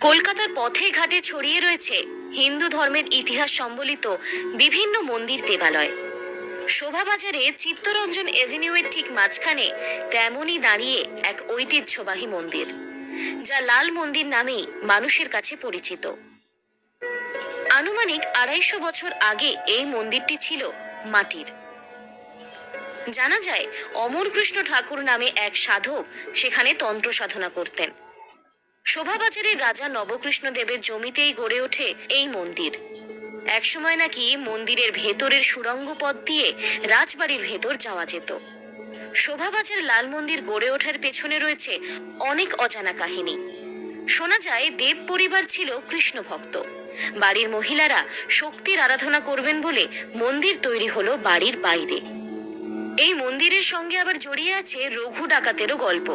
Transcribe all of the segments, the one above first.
কলকাতার পথে ঘাটে ছড়িয়ে রয়েছে হিন্দু ধর্মের ইতিহাস সম্বলিত বিভিন্ন মন্দির দেবালয়। শোভাবাজারে চিত্তরঞ্জন এভিনিউয়ের ঠিক মাঝখানে তেমনই দাঁড়িয়ে এক ঐতিহ্যবাহী মন্দির, যা লাল মন্দির নামেই মানুষের কাছে পরিচিত। আনুমানিক আড়াইশো বছর আগে এই মন্দিরটি ছিল মাটির। জানা যায় অমর কৃষ্ণ ঠাকুর নামে এক সাধক সেখানে তন্ত্র সাধনা করতেন। শোভাবাজারের রাজা নবকৃষ্ণ দেবের জমিতেই গড়ে ওঠে এই মন্দির। একসময় নাকি মন্দিরের ভেতরের সুড়ঙ্গ পথ দিয়ে রাজবাড়ির ভেতর যাওয়া যেত। শোভাবাজার লাল মন্দির গড়ে ওঠার পেছনে রয়েছে অনেক অজানা কাহিনী। শোনা যায়, দেব পরিবার ছিল কৃষ্ণ ভক্ত বাড়ির মহিলারা শক্তির আরাধনা করবেন বলে মন্দির তৈরি হলো বাড়ির বাইরে। এই মন্দিরের সঙ্গে আবার জড়িয়ে আছে রঘু ডাকাতেরও গল্প।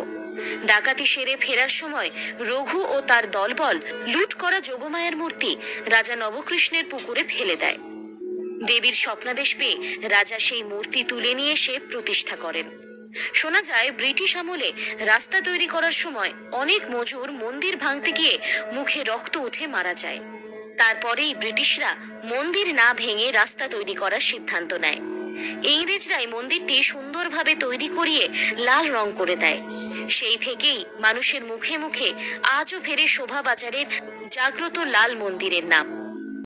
ডাকাতি সেরে ফেরার সময় রঘু ও তার দলবল লুট করা যোগমায়ার মূর্তি রাজা নবকৃষ্ণের পুকুরে ফেলে দেয়। দেবীর স্বপ্নাদেশ পেয়ে রাজা সেই মূর্তি তুলে নিয়ে এসে প্রতিষ্ঠা করেন। শোনা যায়, ব্রিটিশ আমলে রাস্তা তৈরি করার সময় অনেক মজুর মন্দির ভাঙতে গিয়ে মুখে রক্ত উঠে মারা যায়। তারপরেই ব্রিটিশরা মন্দির না ভেঙে রাস্তা তৈরি করার সিদ্ধান্ত নেয়। ইংরেজরাই মন্দিরটি সুন্দরভাবে তৈরি করিয়ে লাল রং করে দেয়। সেই থেকেই মানুষের মুখে মুখে আজও ফেরে শোভা বাজারের জাগ্রত লাল মন্দিরের নাম।